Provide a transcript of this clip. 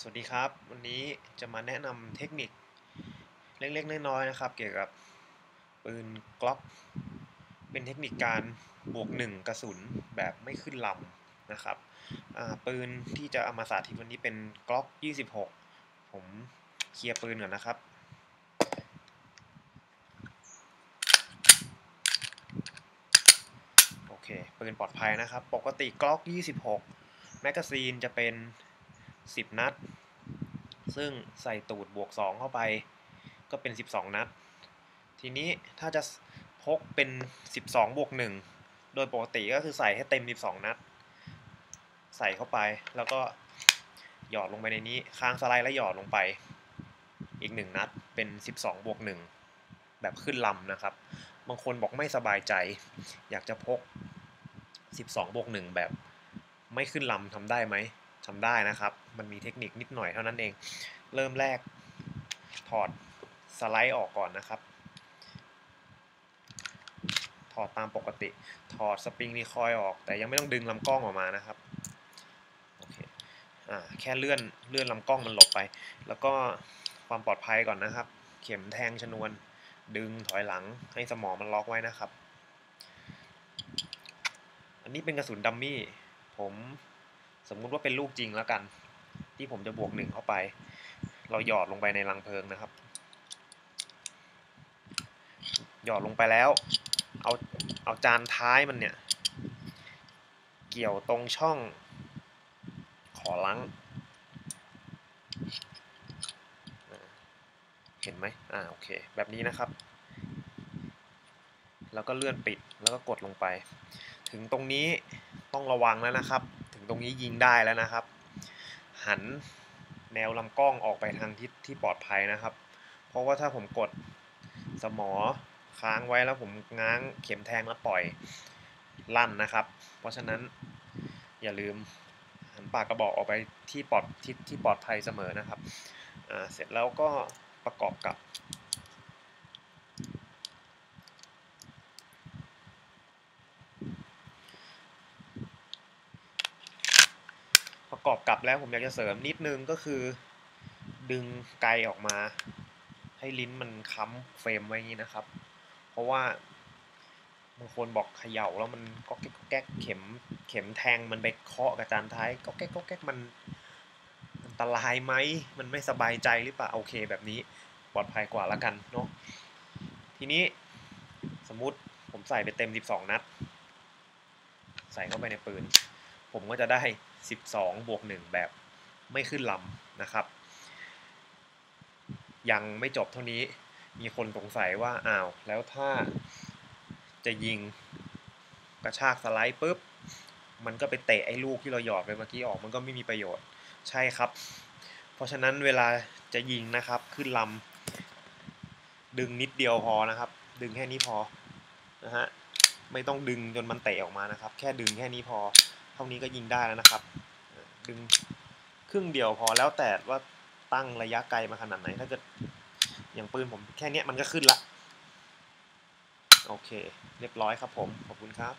สวัสดีครับ วันนี้จะมาแนะนำเทคนิคเล็กๆน้อยๆนะครับ เกี่ยวกับปืนกล็อก เป็นเทคนิคการบวกหนึ่งกระสุนแบบไม่ขึ้นลำนะครับปืนที่จะเอามาสาธิตวันนี้เป็นกล็อก 26 ผมเคลียร์ปืนก่อนนะครับโอเคปืนปลอดภัยนะครับ ปกติกล็อก 26 แมกกาซีนจะเป็น 10 นัด ซึ่งใส่ตูดบวก 2 เข้าไป ก็เป็น 12 นัด ทีนี้ถ้าจะพกเป็น 12 บวก 1 โดยปกติก็คือใส่ให้เต็ม 12 นัด ใส่เข้าไปแล้วก็หยอดลงไปในนี้ค้างสไลด์แล้วหยอดลงไป อีก 1 นัดเป็น 12 บวก 1 แบบขึ้นลำนะครับ บางคนบอกไม่สบายใจ อยากจะพก 12 บวก 1 แบบไม่ขึ้นลำทำได้ไหม ทำได้นะครับ มันมีเทคนิคนิดหน่อยเท่านั้นเอง เริ่มแรกถอดสไลด์ออกก่อนนะครับ ถอดตามปกติ ถอดสปริงรีคอยออก แต่ยังไม่ต้องดึงลำกล้องออกมานะครับ โอเค อ่า แค่เลื่อน เลื่อนลำกล้องมันหลบไป แล้วก็ความปลอดภัยก่อนนะครับ เข็มแทงชนวน ดึงถอยหลังให้สมองมันล็อกไว้นะครับ อันนี้เป็นกระสุนดัมมี่ ผม สมมุติว่าเป็นลูกจริงแล้วกัน ที่ผมจะบวกหนึ่งเข้าไป เราหยอดลงไปในรังเพลิงนะครับ หยอดลงไปแล้ว เอาเอาจานท้ายมันเนี่ย เกี่ยวตรงช่องขอลังเห็นไหมอ่าโอเค แบบนี้นะครับ แล้วก็เลื่อนปิดแล้วก็กดลงไป ถึงตรงนี้ต้องระวังแล้วนะครับ ตรงนี้ยิงได้แล้วนะครับ หันแนวลำกล้องออกไปทางทิศที่ปลอดภัยนะครับ เพราะว่าถ้าผมกดสมอค้างไว้แล้วผมง้างเข็มแทงแล้วปล่อยลั่นนะครับ เพราะฉะนั้นอย่าลืมหันปากกระบอกออกไปที่ปลอดทิศที่ปลอดภัยเสมอนะครับเสร็จแล้วก็ประกอบกับประ กอบกลับแล้วผมอยากจะเสริมนิดนึงก็คือ ดึงไกออกมา ให้ลิ้นมันค้ำเฟรมไว้อย่างนี้นะครับ เพราะว่าบางคนบอกเขย่าแล้วมันก็แก๊กแก๊กเข็มเข็มแทงมันไปเคาะกับจานท้ายก็แก๊กก็แก๊กมันอันตรายไหมมันไม่สบายใจหรือเปล่าโอเคแบบนี้ปลอดภัยกว่าละกันเนาะทีนี้สมมุติผมใส่ไปเต็ม 12 นัด ใส่เข้าไปในปืน ผมก็จะได้ 12 บวก 1 แบบไม่ขึ้นลำนะครับ ยังไม่จบเท่านี้มีคนสงสัยว่าอ้าวแล้วถ้าจะยิงกระชากสไลด์ปุ๊บ มันก็ไปเตะไอ้ลูกที่เราหยอดไปเมื่อกี้ออกมันก็ไม่มีประโยชน์ใช่ครับ เพราะฉะนั้นเวลาจะยิงนะครับขึ้นลำดึงนิดเดียวพอนะครับ ดึงแค่นี้พอนะฮะไม่ต้องดึงจนมันเตะออกมานะครับ แค่ดึงแค่นี้พอ เท่านี้ก็ยิงได้แล้วนะครับ ดึงครึ่งเดียวพอแล้วแต่ว่าตั้งระยะไกลมาขนาดไหน ถ้าเกิดอย่างปืนผมแค่นี้มันก็ขึ้นละ โอเค เรียบร้อยครับผม ขอบคุณครับ